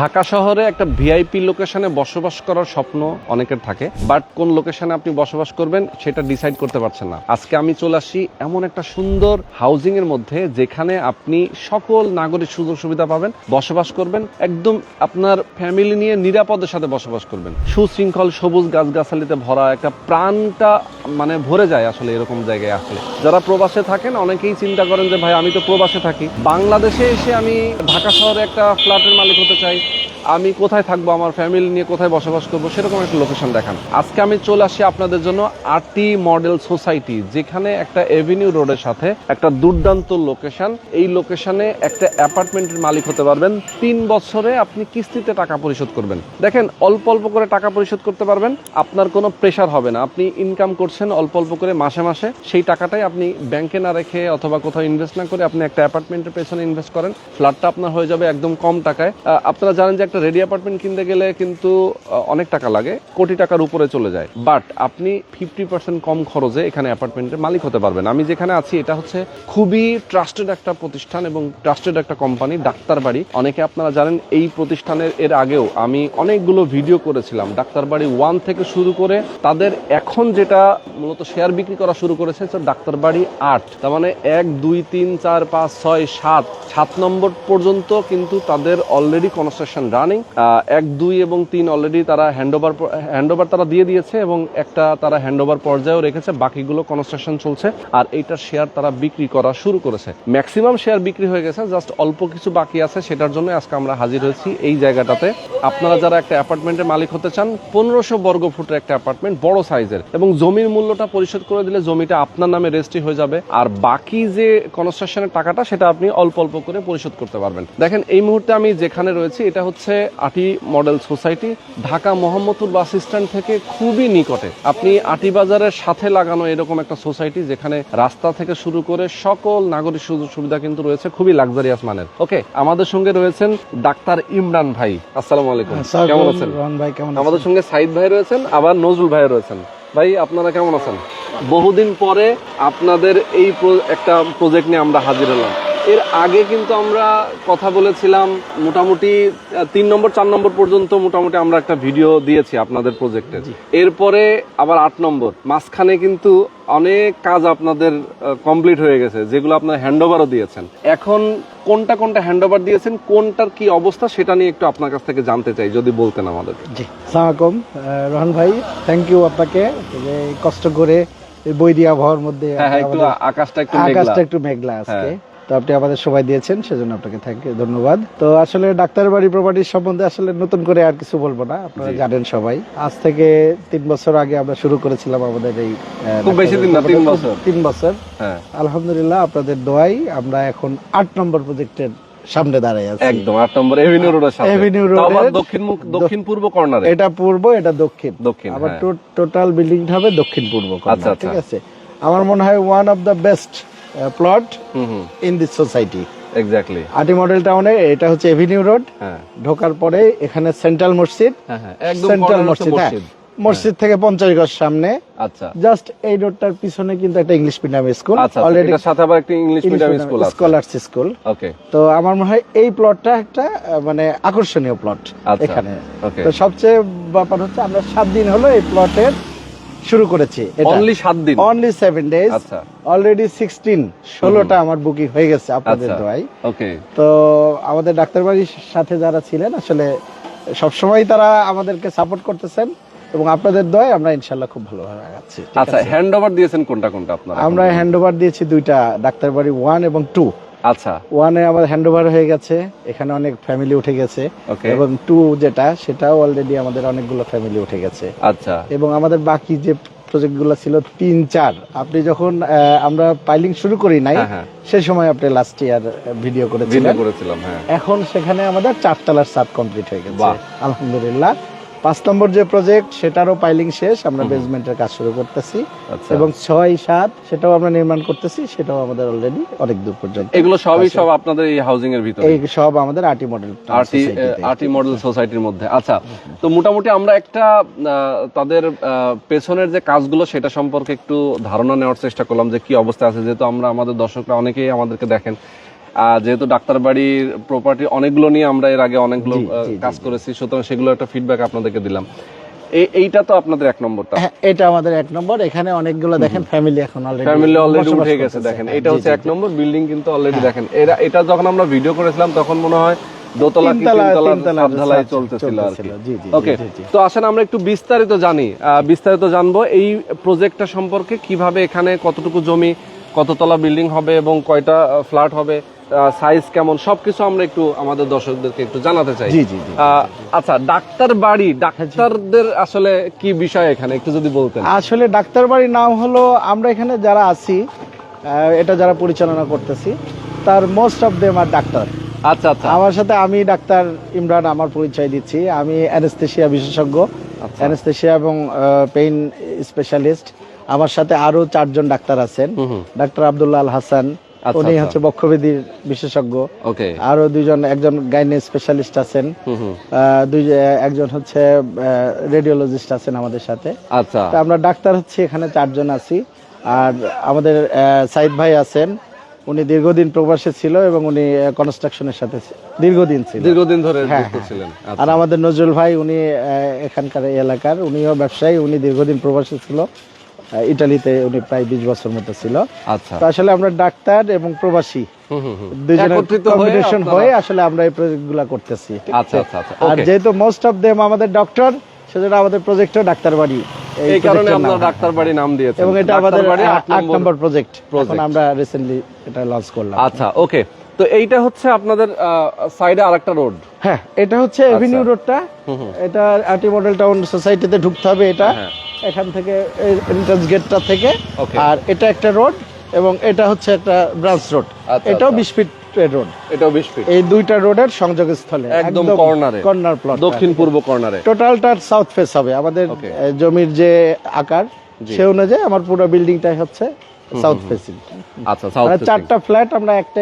ঢাকা শহরে একটা ভিআইপি লোকেশনে বসবাস করার স্বপ্ন অনেকের থাকে, বাট কোন লোকেশনে আপনি বসবাস করবেন সেটা ডিসাইড করতে পারছেন না। আজকে আমি চলে আসি এমন একটা সুন্দর হাউজিং এর মধ্যে যেখানে আপনি সকল নাগরিক সুযোগ সুবিধা পাবেন, বসবাস করবেন, একদম আপনার ফ্যামিলি নিয়ে নিরাপদের সাথে বসবাস করবেন। সুশৃঙ্খল সবুজ গাছগাছালিতে ভরা একটা প্রাণটা মানে ভরে যায় আসলে এরকম জায়গায় আসলে। যারা প্রবাসে থাকেন, অনেকেই চিন্তা করেন যে, ভাই, আমি তো প্রবাসে থাকি। বাংলাদেশে এসে আমি ঢাকা শহরে একটা ফ্ল্যাটের মালিক হতে চাই আমি কোথায় থাকব, আমার ফ্যামিলি নিয়ে কোথায় বসবাস করব, সেরকম একটা লোকেশন দেখান। আজকে আমি চলে আসি আপনাদের জন্য আরটি মডেল সোসাইটি যেখানে একটা এভিনিউ রোডের সাথে একটা দুর্দান্ত লোকেশন এই লোকেশনে একটা অ্যাপার্টমেন্টের মালিক হতে পারবেন। তিন বছরে আপনি কিস্তিতে টাকা পরিশোধ করবেন। দেখেন, অল্প অল্প করে টাকা পরিশোধ করতে পারবেন, আপনার কোনো প্রেশার হবে না। আপনি ইনকাম করছেন অল্প অল্প করে মাসে মাসে, সেই টাকাটাই আপনি ব্যাংকে না রেখে অথবা কোথাও ইনভেস্ট না করে আপনি একটা অ্যাপার্টমেন্টের পেছনে ইনভেস্ট করেন। ফ্ল্যাটটা আপনার হয়ে যাবে একদম কম টাকায়। আপনারা জানেন যে একটা রেডি অ্যাপার্টমেন্ট কিনতে গেলে কিন্তু অনেক টাকা লাগে, কোটি টাকার উপরে চলে যায়। বাট আপনি ফিফটি পার্সেন্ট কম খরচে এখানে অ্যাপার্টমেন্টের মালিক হতে পারবেন। আমি যেখানে আছি, এটা হচ্ছে খুবই ট্রাস্টেড একটা প্রতিষ্ঠান এবং ট্রাস্টেড একটা কোম্পানি ডাক্তার বাড়ি অনেকে আপনারা জানেন, এই প্রতিষ্ঠানের এর আগেও আমি অনেকগুলো ভিডিও করেছিলাম। ডাক্তার বাড়ি ওয়ান থেকে শুরু করে তাদের এখন যেটা মূলত শেয়ার বিক্রি করা শুরু করেছে ডাক্তার বাড়ি আট। তার মানে এক, দুই, তিন, চার, পাঁচ, ছয়, সাত সাত নম্বর পর্যন্ত কিন্তু তাদের অলরেডি কনস্ট্রাকশন রানিং এক, দুই এবং তিন অলরেডি তারা হ্যান্ডওভার হ্যান্ডওভার তারা দিয়ে দিয়েছে এবং একটা তারা হ্যান্ডওভার পর্যায়েও রেখেছে, বাকিগুলো কনস্ট্রাকশন চলছে আর এইটার শেয়ার তারা বিক্রি করা শুরু করেছে। ম্যাক্সিমাম শেয়ার বিক্রি হয়ে গেছে জাস্ট অল্প কিছু বাকি আছে, সেটার জন্য আজকে আমরা হাজির হয়েছি এই জায়গাটাতে। আপনারা যারা একটা অ্যাপার্টমেন্টের মালিক হতে চান, পনেরোশো বর্গ ফুটের একটা অ্যাপার্টমেন্ট বড় সাইজের এবং জমির মূল্যটা পরিশোধ করে দিলে জমিটা আপনার নামে রেজিস্ট্রি হয়ে যাবে। আর বাকি যে কনস্ট্রাকশনের টাকাটা, সেটা আপনি অল্প অল্প করে পরিশোধ করতে পারবেন। দেখেন, এই মুহূর্তে আমি যেখানে রয়েছি, এটা হচ্ছে Ati model society Dhaka Mohammadpur bus stand থেকে খুবই নিকটে। আপনি আটি বাজারের সাথে লাগানো এরকম একটা সোসাইটি যেখানে রাস্তা থেকে শুরু করে সকল নাগরিক সুযোগ সুবিধা কিন্তু রয়েছে খুবই লাক্সারিয়াস মানের। ওকে আমাদের সঙ্গে রয়েছেন ডাক্তার ইমরান ভাই। আসসালামু আলাইকুম। কেমন আছেন? ভাই কেমন আমাদের সঙ্গে সাইদ ভাই রয়েছেন আবার নজরুল ভাই রয়েছেন। ভাই আপনারা কেমন আছেন? বহুদিন পরে আপনাদের এই একটা প্রজেক্ট নিয়ে আমরা হাজির হলাম। এর আগে কিন্তু আমরা কথা বলেছিলাম মোটামুটি তিন নম্বর চার নম্বর পর্যন্ত মোটামুটি আমরা একটা ভিডিও দিয়েছি আপনাদের প্রজেক্টে এরপরে আবার আট নম্বর। মাঝখানে কিন্তু অনেক কাজ আপনাদের কমপ্লিট হয়ে গেছে যেগুলো আপনার হ্যান্ডওভারও দিয়েছেন। এখন কোনটা কোনটা হ্যান্ডওভার দিয়েছেন কোনটার কি অবস্থা সেটা নিয়ে একটু আপনার কাছ থেকে জানতে চাই যদি বলতেন আমাদের। জি। রহন ভাই থ্যাংক ইউ আপনাকে। কষ্ট করে বই দিয়া আবহাওয়ার মধ্যে হ্যাঁ হ্যাঁ একটু আমাদের আকাশটা একটু মেঘলা। আকাশটা একটু মেঘলা আজকে। হ্যাঁ। তো আপনি আমাদের সময় দিয়েছেন সেজন্য আপনাকে থ্যাংক ইউ ধন্যবাদ। তো আসলে ডাক্তার বাড়ি প্রপার্টির সম্বন্ধে আসলে নতুন করে আর কিছু বলব না আপনারা জানেন সবাই। আজ থেকে তিন বছর আগে আমরা শুরু করেছিলাম আমাদের এই খুব বেশি দিন না, তিন বছর। তিন বছর। হ্যাঁ। আলহামদুলিল্লাহ আপনাদের দোয়াই আমরা এখন আট নম্বর প্রজেক্টের সামনে দাঁড়াই আছি। একদম আট নম্বর এভিনিউ রোডের সাথে Avenue Road আবার দক্ষিণ মুখ দক্ষিণ পূর্ব কর্নারে এটা পূর্ব এটা দক্ষিণ। দক্ষিণ আবার হ্যাঁ। টোটাল বিল্ডিং হবে দক্ষিণ পূর্ব আচ্ছা, আচ্ছা। ঠিক আছে? আমার মনে হয় one of the best plot in this society exactly Ati model টাউনে এটা হচ্ছে এভিনিউ রোড হ্যাঁ। ঢোকার পরে এখানে সেন্ট্রাল মসজিদ। হ্যাঁ হ্যাঁ সেন্ট্রাল মসজিদ হ্যাঁ। মসজিদ। মসজিদ থেকে পঞ্চাশ গজ সামনে। আচ্ছা। জাস্ট এই রোডটার পিছনে কিন্তু একটা ইংলিশ মিডিয়াম স্কুল অলরেডি সাথে আবার একটা ইংলিশ মিডিয়াম স্কুল আছে। স্কলার্স স্কুল ওকে তো আমার মনে হয় এই প্লটটা একটা মানে আকর্ষণীয় প্লট আচ্ছা, এখানে। তো সবচেয়ে ব্যাপার হচ্ছে আমরা সাত দিন হলো এই প্লটের শুরু করেছি অনলি সাত দিন? অনলি সেভেন ডেজ আচ্ছা। অলরেডি সিক্সটিন ষোলোটা আমার বুকিং হয়ে গেছে আপনাদের আচ্ছা। দোয়াই ওকে তো আমাদের ডাক্তার বাড়ির সাথে যারা ছিলেন আসলে সবসময় তারা আমাদেরকে সাপোর্ট করতেছেন এবং আপনাদের দোয়াই আমরা ইনশাল্লাহ খুব ভালোভাবে আগাচ্ছি আচ্ছা হ্যান্ড ওভার দিয়েছেন কোনটা কোনটা আপনারা? আমরা হ্যান্ড ওভার দিয়েছি দুইটা ডাক্তার বাড়ি ওয়ান এবং টু আচ্ছা। ওয়ানে হয়ে গেছে এখানে অনেক ফ্যামিলি উঠে গেছে। এবং টু যেটা সেটাও অলরেডি আমাদের অনেকগুলো ফ্যামিলি উঠে গেছে। আচ্ছা। এবং আমাদের বাকি যে প্রজেক্টগুলো ছিল তিন চার আপনি যখন আমরা পাইলিং শুরু করি নাই হ্যাঁ হ্যাঁ। সেই সময় আপনি লাস্ট ইয়ার ভিডিও করেছিলেন। করেছিলাম হ্যাঁ। এখন সেখানে আমাদের চারতলার সাত কমপ্লিট হয়ে গেছে। আলহামদুলিল্লাহ। পাঁচ নম্বর যে প্রজেক্ট সেটারও পাইলিং শেষ আমরা বেসমেন্টের কাজ শুরু করতেছি। আচ্ছা। এবং ছয় সাত সেটাও আমরা নির্মাণ করতেছি সেটাও আমাদের অলরেডি অনেক দূর পর্যন্ত এগুলো সবই সব আপনাদের এই হাউজিং এর ভিতরে? এই সব আমাদের আটি মডেল আরটি আরটি মডেল সোসাইটির মধ্যে। আচ্ছা তো মোটামুটি আমরা একটা তাদের পেছনের যে কাজগুলো সেটা সম্পর্কে একটু ধারণা নেওয়ার চেষ্টা করলাম যে কি অবস্থা আছে। যেহেতু আমরা আমাদের দর্শকরা অনেকেই আমাদেরকে দেখেন। যেহেতু ডাক্তার বাড়ির প্রপার্টি অনেকগুলো নিয়ে আমরা এর আগে অনেকগুলো কাজ করেছি সুতরাং সেগুলো একটা ফিডব্যাক আপনাদেরকে দিলাম। এইটা তো আপনাদের এক নম্বরটা। হ্যাঁ এটা আমাদের এক নম্বর। এখানে অনেকগুলো দেখেন ফ্যামিলি এখন অলরেডি ফ্যামিলি অলরেডি উঠে গেছে দেখেন। এটা হচ্ছে এক নম্বর বিল্ডিং কিন্তু অলরেডি হ্যাঁ। দেখেন। এরা এটা যখন আমরা ভিডিও করেছিলাম তখন মনে হয় দোতলা কি তিনতলা- ঢালাই চলতেছিল আর কি। ওকে। তো আসেন আমরা একটু বিস্তারিত জানি। বিস্তারিত জানব এই প্রজেক্টটা সম্পর্কে কীভাবে এখানে কতটুকু জমি কততলা বিল্ডিং হবে এবং কয়টা ফ্ল্যাট হবে। সাইজ কেমন সবকিছু আমরা একটু আমাদের দর্শকদেরকে একটু জানাতে চাই। জি আচ্ছা ডাক্তার বাড়ি ডাক্তারদের আসলে কি বিষয় এখানে একটু যদি বলতেন? আসলে ডাক্তার বাড়ির নাম হলো আমরা এখানে যারা আছি এটা যারা পরিচালনা করতেছি তার most of them R doctor আচ্ছা আচ্ছা। আমার সাথে আমি ডাক্তার ইমরান আমার পরিচয় দিচ্ছি। আমি অ্যানেস্থেশিয়া বিশেষজ্ঞ আচ্ছা। অ্যানেস্থেশিয়া এবং পেইন স্পেশালিস্ট আমার সাথে আরও চারজন ডাক্তার আছেন। ডাক্তার আবদুল্লাহ আল হাসান আচ্ছা, উনি আচ্ছা। হচ্ছে বক্ষবেদীর বিশেষজ্ঞ। ওকে। আরও দুইজন একজন গাইনে স্পেশালিস্ট আছেন। দুই একজন হচ্ছে রেডিওলজিস্ট আছেন আমাদের সাথে। আচ্ছা। তা আমরা ডাক্তার হচ্ছে এখানে চারজন আছি। আর আমাদের সাইদ ভাই আছেন। উনি দীর্ঘদিন প্রবাসে ছিল এবং উনি কনস্ট্রাকশনের সাথে দীর্ঘদিন ছিল। দীর্ঘদিন ধরে হ্যাঁ, যুক্ত হ্যাঁ। ছিলেন। আর আচ্ছা আমাদের নজরুল ভাই উনি এখানকার এলাকার। উনিও ব্যবসায়ী উনি দীর্ঘদিন প্রবাসে ছিল। ইটালিতে উনি প্রায় বিশ বছর মতো ছিল। আচ্ছা। তো আসলে আমরা ডাক্তার এবং প্রবাসী। হয়ে কম্বিনেশন হয়ে আসলে আমরা এই প্রজেক্টগুলা করতেছি আচ্ছা আচ্ছা আর যেহেতু মোস্ট অফ দেম আমাদের ডক্টর সেজন্য আমাদের প্রজেক্টও ডাক্তার বাড়ি এই কারণে আমরা ডাক্তার বাড়ি নাম দিয়েছেন। এবং এটা আমাদের বাড়ি আট আট নম্বর নম্বর প্রজেক্ট এখন আমরা রিসেন্টলি এটা লঞ্চ করলাম। আচ্ছা ওকে তো এইটা হচ্ছে আপনাদের সাইডে আরেকটা রোড হ্যাঁ এটা হচ্ছে এভিনিউ রোডটা হুম, হুম। এটা আরটি মডেল টাউন সোসাইটিতে ঢুকতে হবে এটা। হ্যাঁ। এখান থেকে এন্ট্রান্স গেটটা থেকে। আর এটা একটা রোড এবং এটা হচ্ছে একটা ব্রাঞ্চ রোড আচ্ছা, এটাও আচ্ছা। বিশ ফিট রোড এটাও বিশ ফিট এই দুইটা রোডের সংযোগস্থলে। একদম কর্নারে কর্নার প্লট দক্ষিণ পূর্ব কর্নারে টোটালটার সাউথ ফেস হবে। আমাদের জমির যে আকার সে অনুযায়ী আমার পুরো বিল্ডিংটাই হচ্ছে সাউথ ফেসিং আচ্ছা সাউথ মানে চারটা ফ্ল্যাট আমরা একটা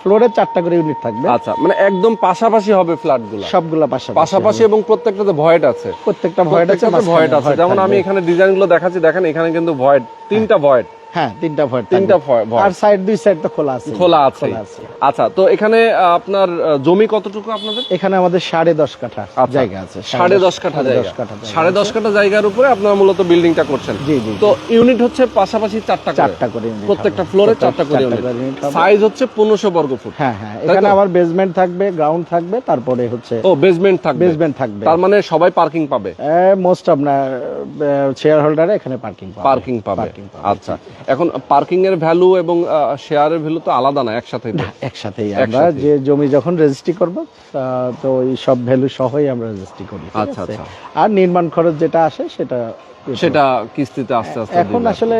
ফ্লোরে চারটা করে ইউনিট থাকবে। আচ্ছা মানে একদম পাশাপাশি হবে ফ্ল্যাটগুলো সবগুলো পাশাপাশি পাশাপাশি এবং প্রত্যেকটাতে ভয়েট আছে? প্রত্যেকটা ভয়েড আছে ভয়েট আছে। যেমন আমি এখানে ডিজাইনগুলো দেখাচ্ছি দেখেন এখানে কিন্তু ভয়েট তিনটা ভয়েট হ্যাঁ তিনটা ভয়েড তিনটা ভয়েট আর সাইড দুই সাইড তো খোলা আছে। খোলা আছে। আচ্ছা তো এখানে আপনার জমি কতটুকু আপনাদের? এখানে আমাদের সাড়ে দশ কাঠা আচ্ছা। জায়গা আছে। সাড়ে দশ কাঠা জায়গা। দশ কাঠা জায়গা সাড়ে দশ কাঠা জায়গার উপরে আপনারা মূলত বিল্ডিংটা করছেন। জি জি তো ইউনিট হচ্ছে পাশাপাশি চারটা চারটা করে প্রত্যেকটা ফ্লোরে চারটা করে ইউনিট করে unit হবে। সাইজ হচ্ছে পনেরোশো বর্গ ফুট। হ্যাঁ হ্যাঁ। এখানে আবার বেসমেন্ট থাকবে গ্রাউন্ড থাকবে তারপরে হচ্ছে ও বেসমেন্ট থাকবে। বেসমেন্ট থাকবে। তার মানে সবাই পার্কিং পাবে। মোস্ট আপনার শেয়ার হোল্ডারে এখানে পার্কিং পাবে। পার্কিং পাবে, আচ্ছা। এখন পার্কিং এর ভ্যালু এবং শেয়ারের ভ্যালু তো আলাদা না একসাথে একসাথেই আমরা একসাথেই। যে জমি যখন রেজিস্ট্রি করব তো এই সব ভ্যালু সহই আমরা রেজিস্ট্রি করি আচ্ছা, আচ্ছা। আর নির্মাণ খরচ যেটা আসে সেটা সেটা কিস্তিতে আস্তে আস্তে এখন আসলে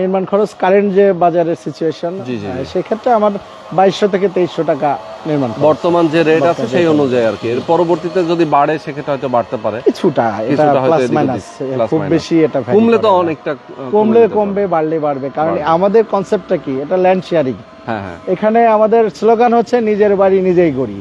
নির্মাণ খরচ কারেন্ট যে বাজারের সিচুয়েশন। সেক্ষেত্রে আমার বাইশশো থেকে তেইশশো টাকা নির্মাণ বর্তমান যে রেট আছে সেই অনুযায়ী আর কি। এর পরবর্তীতে যদি বাড়ে সেক্ষেত্রে হয়তো বাড়তে পারে। কিছুটা হয়তো খুব বেশি এটা কমলে তো অনেকটা কমলে কমবে বাড়লে বাড়বে। কারণ। আমাদের কনসেপ্টটা কি? এটা ল্যান্ড শেয়ারিং হ্যাঁ হ্যাঁ। এখানে আমাদের স্লোগান হচ্ছে নিজের বাড়ি নিজেই গড়ি।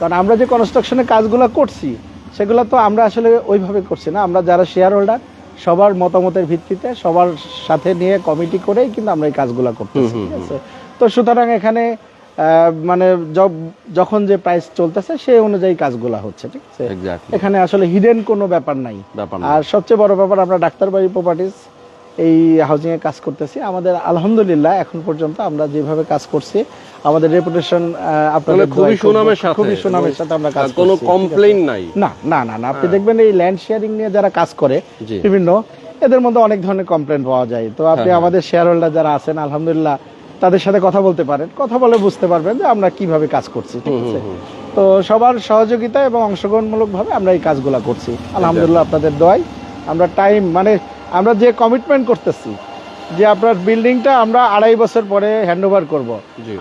কারণ আমরা যে কনস্ট্রাকশনের কাজগুলো করছি সেগুলো তো আমরা আসলে ওইভাবে করছি না। আমরা যারা শেয়ার হোল্ডার সবার মতামতের ভিত্তিতে সবার সাথে নিয়ে কমিটি করেই কিন্তু আমরা এই কাজগুলো করতেছি ঠিক আছে? তো সুতরাং এখানে মানে যখন যে প্রাইস চলতেছে সেই অনুযায়ী কাজগুলো হচ্ছে ঠিক আছে? এখানে আসলে হিডেন কোনো ব্যাপার নাই। আর সবচেয়ে বড় ব্যাপার আমরা ডাক্তারবাড়ি প্রপার্টিজ এই হাউজিং এ কাজ করতেছি। আমাদের আলহামদুলিল্লাহ এখন পর্যন্ত আমরা যেভাবে কাজ করছি আমাদের রেপুটেশন আপনাদের মানে খুবই সুনামের সাথে খুবই সুনামের সাথে আমরা কাজ কোনো? কমপ্লেইন নাই। না না না না। আপনি দেখবেন এই ল্যান্ড শেয়ারিং নিয়ে যারা কাজ করে বিভিন্ন এদের মধ্যে অনেক ধরনের কমপ্লেন পাওয়া যায়। তো আপনি হ্যাঁ, আমাদের শেয়ার হোল্ডার যারা আছেন আলহামদুলিল্লাহ তাদের সাথে কথা বলতে পারেন। কথা বলে বুঝতে পারবেন যে আমরা কীভাবে কাজ করছি ঠিক আছে? তো সবার সহযোগিতা এবং অংশগ্রহণমূলক ভাবে আমরা এই কাজগুলো করছি। আলহামদুলিল্লাহ আপনাদের দোয়াই আমরা টাইম মানে আমরা যে কমিটমেন্ট করতেছি যে আপনার বিল্ডিংটা আমরা আড়াই বছর পরে হ্যান্ড ওভার করব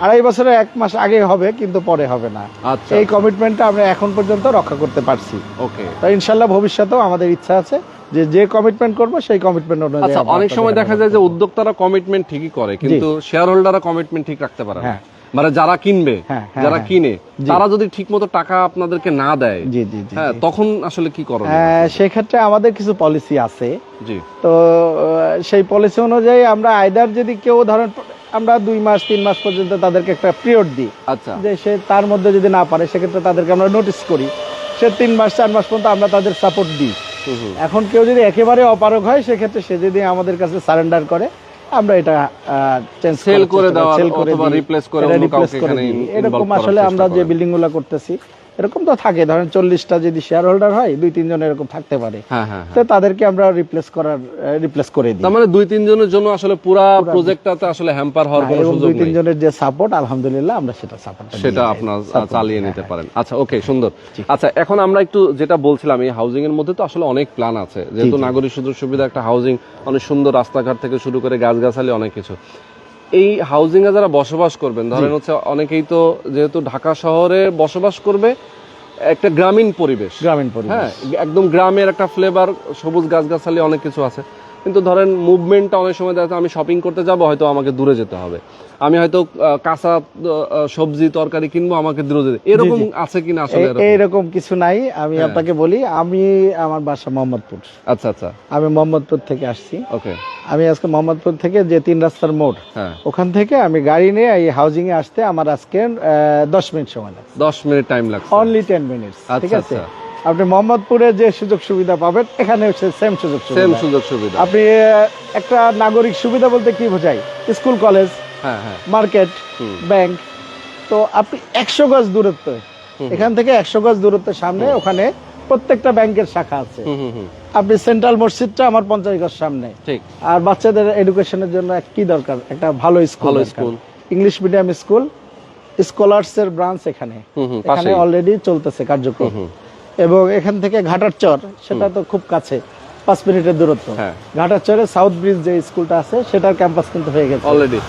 আড়াই বছরের এক মাস আগে হবে কিন্তু পরে হবে না। আচ্ছা। এই কমিটমেন্টটা আমরা এখন পর্যন্ত রক্ষা করতে পারছি। ওকে। তো ইনশাল্লাহ ভবিষ্যতেও আমাদের ইচ্ছা আছে যে যে কমিটমেন্ট করব সেই কমিটমেন্ট অনুযায়ী আচ্ছা অনেক সময় দেখা যায় যে উদ্যোক্তারা কমিটমেন্ট ঠিকই করে কিন্তু শেয়ার হোল্ডাররা কমিটমেন্ট ঠিক রাখতে পারে না। হ্যাঁ। মানে যারা কিনবে হ্যাঁ, হ্যাঁ, যারা হ্যাঁ। কিনে তারা যদি ঠিকমতো টাকা আপনাদেরকে না দেয় জি জি হ্যাঁ তখন আসলে কি করো সেক্ষেত্রে আমাদের কিছু পলিসি আছে। জি। তো সেই পলিসি অনুযায়ী আমরা আইদার যদি কেউ ধরেন আমরা দুই মাস তিন মাস পর্যন্ত তাদেরকে একটা পিরিয়ড দিই। আচ্ছা। যে সে তার মধ্যে যদি না পারে সেক্ষেত্রে তাদেরকে আমরা নোটিস করি। সে তিন মাস চার মাস পর্যন্ত আমরা তাদের সাপোর্ট দিই। এখন কেউ যদি একেবারে অপারগ হয় সেক্ষেত্রে সে যদি আমাদের কাছে সারেন্ডার করে আমরা এটা চেঞ্জ সেল করে অথবা রিপ্লেস করে অন্য কাউকে এখানে এরকম আসলে আমরা যে করেন। বিল্ডিংগুলা করতেছি এরকম তো থাকে। ধরেন চল্লিশটা যদি শেয়ার হোল্ডার হয় দুই তিনজন এরকম থাকতে পারে। হ্যাঁ হ্যাঁ তো তাদেরকে আমরা রিপ্লেস করার রিপ্লেস করে দিই। মানে দুই তিনজনের জন্য আসলে পুরা প্রজেক্টটাতে আসলে হ্যাম্পার হওয়ার কোনো হ্যাঁ, সুযোগ দুই তিনজনের যে সাপোর্ট আলহামদুলিল্লাহ আমরা সেটা সাপোর্ট সেটা আপনার চালিয়ে নিতে পারেন। আচ্ছা ওকে সুন্দর। আচ্ছা এখন আমরা একটু যেটা বলছিলাম এই হাউজিং এর মধ্যে তো আসলে অনেক প্ল্যান আছে। যেহেতু নাগরিক সুযোগ সুবিধা একটা হাউজিং অনেক সুন্দর রাস্তাঘাট থেকে শুরু করে গাছগাছালি অনেক কিছু। এই হাউজিং এ যারা বসবাস করবেন ধরেন হচ্ছে অনেকেই তো যেহেতু ঢাকা শহরে বসবাস করবে একটা গ্রামীণ পরিবেশ। গ্রামীণ পরিবেশ। হ্যাঁ একদম গ্রামের একটা ফ্লেভার সবুজ গাছগাছালি অনেক কিছু আছে। কিন্তু ধরেন মুভমেন্টটা অনেক সময় দেখা আমি শপিং করতে যাব হয়তো আমাকে দূরে যেতে হবে। আমি হয়তো কাঁচা সবজি তরকারি কিনবো আমাকে দূরে যেতে এরকম আছে কিনা আসলে এরকম? কিছু নাই। আমি হ্যাঁ। আপনাকে বলি আমি আমার বাসা মোহাম্মদপুর। আচ্ছা আচ্ছা। আমি মোহাম্মদপুর থেকে আসছি। ওকে আমি আজকে মোহাম্মদপুর থেকে যে তিন রাস্তার মোড় হ্যাঁ। ওখান থেকে আমি গাড়ি নিয়ে এই হাউজিং এ আসতে আমার আজকে দশ মিনিট সময় লাগছে। দশ মিনিট টাইম লাগছে। অনলি টেন মিনিটস ঠিক আচ্ছা, আছে? আচ্ছা। আপনি মোহাম্মদপুরে যে সুযোগ সুবিধা পাবেন এখানে হচ্ছে সেম সুযোগ সেম সুযোগ সুবিধা। আপনি একটা নাগরিক সুবিধা বলতে কি বোঝায়? স্কুল কলেজ হ্যাঁ হ্যাঁ। মার্কেট ব্যাংক তো আপনি একশো গজ দূরত্ব এখান থেকে একশো গজ দূরত্বের সামনে ওখানে প্রত্যেকটা ব্যাংকের শাখা আছে। আপনি সেন্ট্রাল মসজিদটা আমার পঞ্চাশ গজ সামনে। ঠিক। আর বাচ্চাদের এডুকেশনের জন্য কি দরকার? একটা ভালো school school. English medium school scholars এর ব্রাঞ্চ এখানে এখানে অলরেডি চলতেছে কার্যক্রম। এবং এখান থেকে ঘাটার চর সেটা তো খুব কাছে পাঁচ মিনিটের দূরত্ব। হ্যাঁ। ঘাটার চরে সাউথ ব্রিজ যে স্কুলটা আছে সেটার ক্যাম্পাস কিন্তু হয়ে গেছে। অলরেডি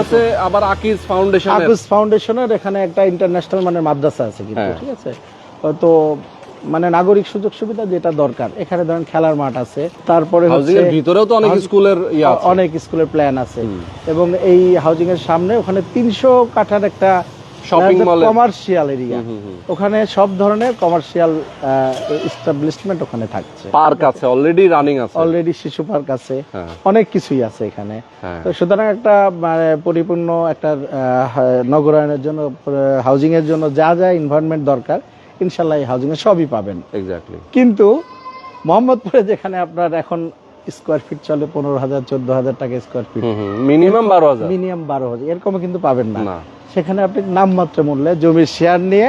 হচ্ছে আবার আকিজ ফাউন্ডেশন আকুস ফাউন্ডেশনের এখানে একটা ইন্টারন্যাশনাল মানের মাদ্রাসা আছে কিন্তু হ্যাঁ। ঠিক আছে? তো মানে নাগরিক সুযোগ সুবিধা যেটা দরকার। এখানে ধরেন খেলার মাঠ আছে তারপরে ভিতরেও তো অনেক স্কুলের ইয়ে অনেক স্কুলের প্ল্যান আছে। এবং এই হাউজিং এর সামনে ওখানে তিনশো কাঠার একটা Mall এর- কমার্শিয়াল এরিয়া ওখানে সব ধরনের কমার্শিয়াল এস্টাবলিশমেন্ট ওখানে থাকছে। পার্ক আছে অলরেডি রানিং আছে। অলরেডি শিশু পার্ক আছে। হ্যাঁ। অনেক কিছুই আছে এখানে। হ্যাঁ। তো সুতরাং একটা মানে পরিপূর্ণ একটা নগরায়নের জন্য হাউজিং এর জন্য যা যা ইনভায়রনমেন্ট দরকার ইনশাল্লাহ এই হাউজিং এ সবই পাবেন। এক্স্যাক্টলি কিন্তু মোহাম্মদপুরে যেখানে আপনার এখন স্কোয়ার ফিট চলে পনেরো হাজার চোদ্দ হাজার টাকা স্কোয়ার ফিট মিনিমাম বারো হাজার। মিনিমাম বারো হাজার। এরকম কিন্তু পাবেন না। সেখানে আপনি নামমাত্র মূল্যে জমির শেয়ার নিয়ে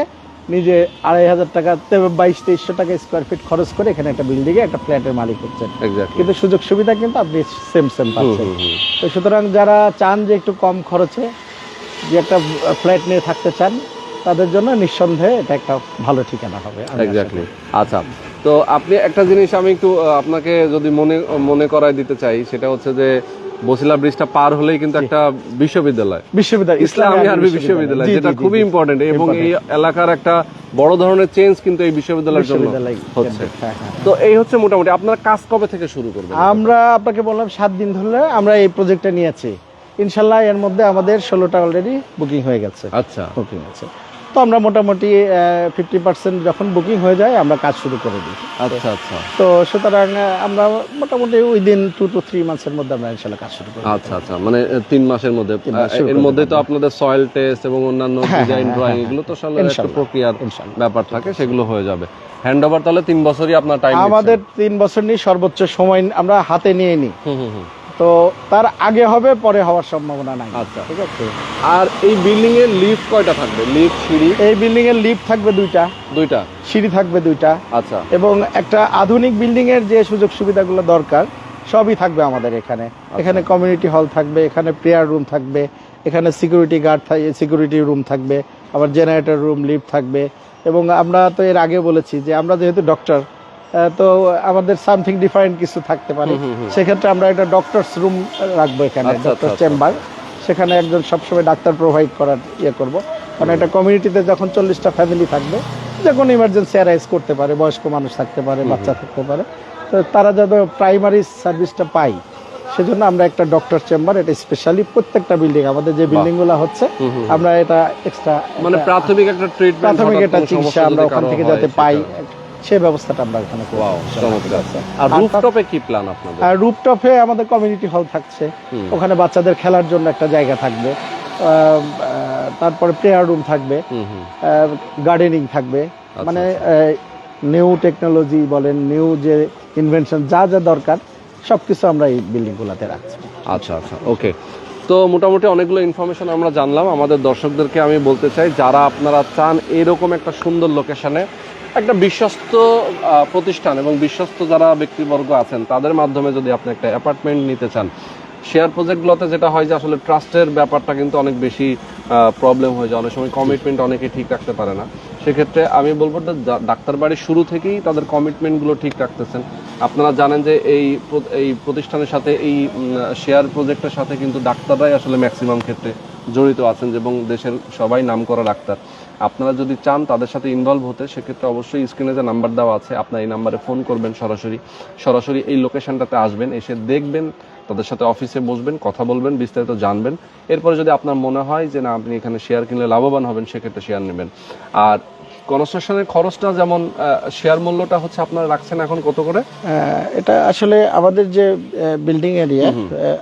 নিজে আড়াই হাজার টাকা বাইশ তেইশশো টাকা স্কোয়ার ফিট খরচ করে এখানে একটা বিল্ডিং এ একটা ফ্ল্যাটের মালিক হচ্ছেন। কিন্তু সুযোগ সুবিধা কিন্তু আপনি সেম সেম পাচ্ছেন। তো সুতরাং যারা চান যে একটু কম খরচে যে একটা ফ্ল্যাট নিয়ে থাকতে চান তাদের জন্য নিঃসন্দেহে এটা একটা ভালো ঠিকানা হবে। আচ্ছা। তো আপনি একটা জিনিস আমি একটু আপনাকে যদি মনে মনে করাই দিতে চাই সেটা হচ্ছে যে বসিলা ব্রিজটা পার হলেই কিন্তু একটা বিশ্ববিদ্যালয়। বিশ্ববিদ্যালয় ইসলামী আরবি বিশ্ববিদ্যালয় যেটা খুবই ইম্পর্টেন্ট এবং এই এলাকার একটা বড় ধরনের চেঞ্জ কিন্তু এই বিশ্ববিদ্যালয়ের জন্য হচ্ছে। হ্যাঁ, হ্যাঁ। তো এই হচ্ছে মোটামুটি আপনারা কাজ কবে থেকে শুরু করবেন? আমরা আপনাকে বললাম সাত দিন ধরে আমরা এই প্রজেক্টটা নিয়েছি। ইনশাল্লাহ এর মধ্যে আমাদের ষোলোটা অলরেডি বুকিং হয়ে গেছে। আচ্ছা। বুকিং আছে তো আমরা মোটামুটি ফিফটি পার্সেন্ট যখন বুকিং হয়ে যায় আমরা কাজ শুরু করে দিই। আচ্ছা আচ্ছা। তো সুতরাং আমরা মোটামুটি উইদিন টু টু থ্রি মাসের মধ্যে আমরা ইনশাল্লাহ কাজ শুরু করি আচ্ছা আচ্ছা। মানে তিন মাসের মধ্যে। এর মধ্যে তো আপনাদের সয়েল টেস্ট এবং অন্যান্য হ্যাঁ, ডিজাইন হ্যাঁ, ড্রয়িং হ্যাঁ, এগুলো তো একটা প্রক্রিয়ার ইনশাল্লাহ। ব্যাপার থাকে সেগুলো হয়ে যাবে। হ্যান্ড ওভার তাহলে তিন বছরই আপনার টাইম আমাদের তিন বছর নিয়ে সর্বোচ্চ সময় আমরা হাতে নিয়ে নিই। হুম হুম। তো তার আগে হবে পরে হওয়ার সম্ভাবনা নাই। আচ্ছা। ঠিক আছে। আর এই বিল্ডিং এর লিফট কয়টা থাকবে? লিফট সিঁড়ি? এই বিল্ডিং এর লিফট থাকবে দুইটা। দুইটা? সিঁড়ি থাকবে দুইটা। আচ্ছা। এবং একটা আধুনিক বিল্ডিং এর যে সুযোগ সুবিধাগুলো দরকার সবই থাকবে আমাদের এখানে। এখানে কমিউনিটি হল থাকবে এখানে প্রেয়ার রুম থাকবে এখানে সিকিউরিটি গার্ড থাকবে সিকিউরিটি রুম থাকবে আবার জেনারেটর রুম লিফট থাকবে। এবং আমরা তো এর আগে বলেছি যে আমরা যেহেতু ডক্টর তো আমাদের সামথিং ডিফারেন্ট কিছু থাকতে পারে। সেক্ষেত্রে আমরা একটা ডক্টরস রুম রাখব এখানে আচ্ছা, ডক্টর আচ্ছা, চেম্বার সেখানে একজন সবসময় ডাক্তার প্রোভাইড করার ইয়ে করব। কারণ একটা কমিউনিটিতে যখন চল্লিশটা ফ্যামিলি থাকবে যে কোনো ইমার্জেন্সি অ্যারাইজ করতে পারে বয়স্ক মানুষ থাকতে পারে বাচ্চা থাকতে পারে। তো তারা যাতে প্রাইমারি সার্ভিসটা পাই সেজন্য আমরা একটা ডক্টর চেম্বার এটা স্পেশালি প্রত্যেকটা বিল্ডিং আমাদের যে বিল্ডিংগুলো হচ্ছে আমরা এটা এক্সট্রা মানে প্রাথমিক একটা ট্রিটমেন্ট প্রাথমিক একটা চিকিৎসা আমরা ওখান থেকে যাতে পাই। সেই ব্যবস্থাটা আমরা এখানে আর রুফটপে কি প্ল্যান আপনাদের? আর রুপটপে আমাদের কমিউনিটি হল থাকছে। ওখানে বাচ্চাদের খেলার জন্য একটা জায়গা থাকবে। তারপরে প্লেয়ার রুম থাকবে। গার্ডেনিং থাকবে। আচ্ছা, মানে নিউ টেকনোলজি বলেন নিউ যে ইনভেনশন যা যা দরকার সবকিছু আমরা এই বিল্ডিংগুলোতে রাখছি। আচ্ছা আচ্ছা ওকে তো মোটামুটি অনেকগুলো ইনফরমেশন আমরা জানলাম। আমাদের দর্শকদেরকে আমি বলতে চাই যারা আপনারা চান এরকম একটা সুন্দর লোকেশনে একটা বিশ্বস্ত প্রতিষ্ঠান এবং বিশ্বস্ত যারা ব্যক্তিবর্গ আছেন, তাদের মাধ্যমে যদি আপনি একটা অ্যাপার্টমেন্ট নিতে চান শেয়ার প্রজেক্টগুলোতে যেটা হয় যে আসলে ট্রাস্টের ব্যাপারটা কিন্তু অনেক বেশি প্রবলেম হয়ে যায়। অনেক সময় কমিটমেন্ট অনেকে ঠিক রাখতে পারে না। সেক্ষেত্রে আমি বলব ডাক্তার বাড়ির শুরু থেকেই তাদের কমিটমেন্টগুলো ঠিক রাখতেছেন। আপনারা জানেন যে এই এই প্রতিষ্ঠানের সাথে, এই শেয়ার প্রজেক্টের সাথে কিন্তু ডাক্তাররাই আসলে ম্যাক্সিমাম ক্ষেত্রে জড়িত আছেন এবং দেশের সবাই নাম করা ডাক্তার। আপনারা যদি চান তাদের সাথে ইনভলভ হতে, সেক্ষেত্রে অবশ্যই স্ক্রিনে যে নাম্বার দেওয়া আছে, আপনার এই নাম্বারে ফোন করবেন সরাসরি। সরাসরি এই লোকেশনটাতে আসবেন, এসে দেখবেন, তাদের সাথে অফিসে বসবেন, কথা বলবেন, বিস্তারিত জানবেন। এরপরে যদি আপনার মনে হয় যে না, আপনি এখানে শেয়ার কিনলে লাভবান হবেন, সেক্ষেত্রে শেয়ার নেবেন। আর কনস্ট্রাকশনের খরচটা যেমন শেয়ার মূল্যটা হচ্ছে আপনারা রাখছেন এখন কত করে? এটা আসলে আমাদের যে বিল্ডিং এরিয়া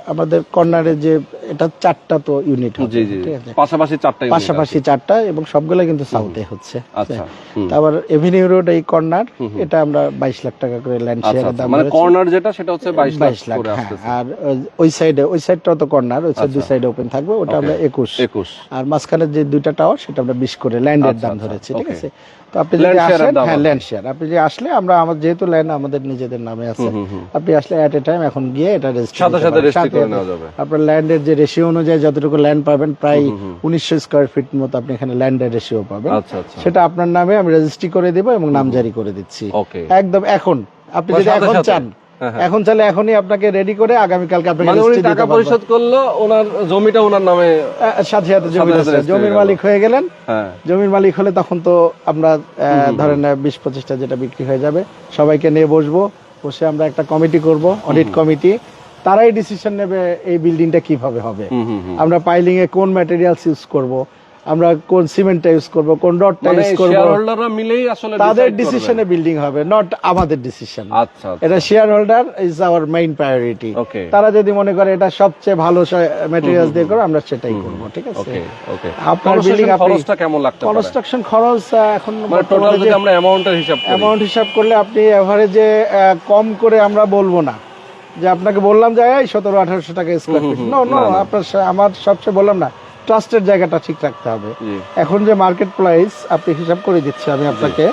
আমাদের কর্নারে যে এটা চারটা তো ইউনিট জি জি পাশাপাশি চারটা পাশাপাশি চারটা এবং সবগুলো কিন্তু সাউথে হচ্ছে আচ্ছা। তারপর এভিনিউ রোড এই কর্নার এটা আমরা বাইশ লাখ টাকা করে ল্যান্ড আচ্ছা শেয়ারের আচ্ছা। দাম মানে কর্নার যেটা সেটা হচ্ছে বাইশ লাখ করে হ্যাঁ। আসতেছে। আর ওই- সাইডে ওই সাইডটাও তো কর্নার ওই সাইড দুই আচ্ছা। সাইডে ওপেন থাকবে ওটা আমরা একুশ। একুশ। আর মাঝখানে যে দুইটা টাওয়ার সেটা আমরা বিশ করে ল্যান্ডের দাম ধরেছি ঠিক আছে? তো আপনি যদি আসেন হ্যাঁ ল্যান্ড শেয়ার আপনি যদি আসলে আমরা আমাদের যেহেতু ল্যান্ড আমাদের নিজেদের নামে আছে। আপনি আসলে অ্যাট এ টাইম এখন গিয়ে এটা সাথে সাথে রেজিস্ট্রি করে নেওয়া যাবে। আপনার ল্যান্ডের যে রেশিও অনুযায়ী যতটুকু ল্যান্ড পাবেন প্রায় উনিশশো স্কোয়ার ফিট মতো আপনি এখানে ল্যান্ডের রেশিও পাবেন। আচ্ছা আচ্ছা। সেটা আপনার নামে আমি রেজিস্ট্রি করে দেবো এবং নাম জারি করে দিচ্ছি। একদম এখন। আপনি যদি এখন চান। এখন চাইলে এখনই আপনাকে রেডি করে আগামীকালকে আপনাকে মানে উনি টাকা পরিশোধ করল ওনার জমিটা ওনার নামে সাথে সাথে। জমির মালিক হয়ে গেলেন। হ্যাঁ। জমির মালিক হলে তখন তো আমরা ধরেন বিশ পঁচিশটা যেটা বিক্রি হয়ে যাবে সবাইকে নিয়ে বসবো। বসে আমরা একটা কমিটি করব অডিট কমিটি। তারাই ডিসিশন নেবে এই বিল্ডিংটা কীভাবে হবে। আমরা পাইলিং এ কোন ম্যাটেরিয়ালস ইউজ করব আমরা কোন সিমেন্টটা ইউজ করব কোন রডটা মানে ইউজ করব শেয়ার হোল্ডাররা মিলেই আসলে তাদের ডিসিশনে বিল্ডিং হবে নট আমাদের ডিসিশন আচ্ছা আচ্ছা। এটা shareholder is our main priority. তারা যদি মনে করে এটা সবচেয়ে ভালো ম্যাটেরিয়ালস দিয়ে করে আমরা সেটাই করব ঠিক আছে? ওকে ওকে আপনার বিল্ডিং খরচটা কেমন লাগতে পারে? কনস্ট্রাকশন খরচ এখন মানে টোটাল যদি আমরা অ্যামাউন্টের হিসাব করি। অ্যামাউন্ট হিসাব করলে আপনি এভারেজে কম করে আমরা বলব না। যে আপনাকে বললাম যে এই সতেরো আঠারোশো টাকা স্কোয়ার ফিট নো নো। আপনার আমার সবচেয়ে বললাম না। ট্রাস্টের জায়গাটা ঠিক রাখতে হবে। এখন যে মার্কেট প্রাইস আপনি হিসাব করে দিচ্ছি আমি আপনাকে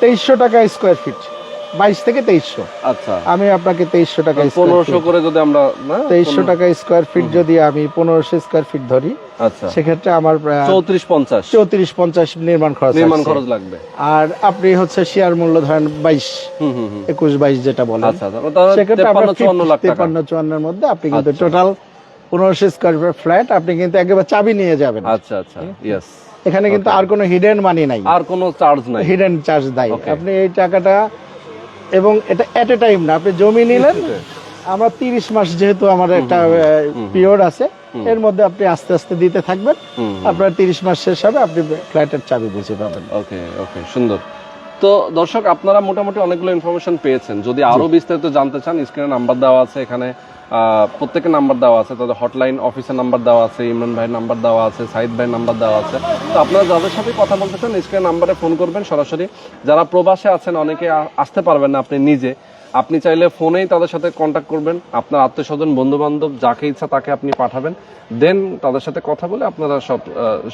তেইশশো টাকা স্কোয়ার ফিট বাইশ থেকে তেইশশো। আচ্ছা। আমি আপনাকে তেইশশো টাকা পনেরোশো করে যদি আমরা তেইশশো টাকা স্কোয়ার ফিট যদি আমি পনেরোশো স্কোয়ার ফিট ধরি আচ্ছা। সেক্ষেত্রে আমার চৌত্রিশ পঞ্চাশ। চৌত্রিশ পঞ্চাশ নির্মাণ খরচ নির্মাণ খরচ লাগবে। আর আপনি হচ্ছে শেয়ার মূল্য ধরেন বাইশ হুম হুম হুম। একুশ বাইশ যেটা বলেন আচ্ছা আচ্ছা। সেক্ষেত্রে আপনার তেপান্ন চুয়ান্নের মধ্যে আপনি কিন্তু আচ্ছা। টোটাল পনেরোশো স্কোয়ার ফিট ফ্ল্যাট আপনি কিন্তু একেবারে চাবি নিয়ে যাবেন। আচ্ছা আচ্ছা ইয়েস এখানে কিন্তু আর কোনো হিডেন মানি নাই। আর কোনো চার্জ নাই। হিডেন চার্জ দেয় আপনি এই টাকাটা এবং এটা এট এ টাইম না আপনি জমি নিলেন আমরা তিরিশ মাস যেহেতু আমার একটা পিরিয়ড আছে এর মধ্যে আপনি আস্তে আস্তে দিতে থাকবেন। আপনার তিরিশ মাস শেষ হবে আপনি ফ্ল্যাটের চাবি বুঝে পাবেন। ওকে ওকে সুন্দর। তো দর্শক আপনারা মোটামুটি অনেকগুলো ইনফরমেশন পেয়েছেন। যদি আরও বিস্তারিত জানতে চান স্ক্রিনে নাম্বার দেওয়া আছে এখানে প্রত্যেকের নাম্বার দেওয়া আছে তাদের হটলাইন অফিসের নাম্বার দেওয়া আছে ইমরান ভাইয়ের নাম্বার দেওয়া আছে সাইদ ভাইয়ের নাম্বার দেওয়া আছে। তো আপনারা যাদের সাথে কথা বলতে চান স্ক্রিনে নাম্বারে ফোন করবেন সরাসরি। যারা প্রবাসে আছেন অনেকে আসতে পারবেন না আপনি নিজে। আপনি চাইলে ফোনেই তাদের সাথে কন্ট্যাক্ট করবেন, আপনার আত্মীয় স্বজন বন্ধু বান্ধব যাকে ইচ্ছা তাকে আপনি পাঠাবেন। দেন তাদের সাথে কথা বলে আপনারা সব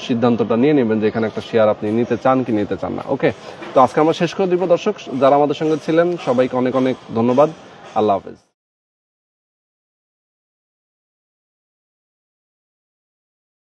সিদ্ধান্তটা নিয়ে নেবেন যে এখানে একটা শেয়ার আপনি নিতে চান কি নিতে চান না। ওকে তো আজকে আমরা শেষ করে দিব দর্শক, যারা আমাদের সঙ্গে ছিলেন, সবাইকে অনেক অনেক ধন্যবাদ। আল্লাহ হাফেজ।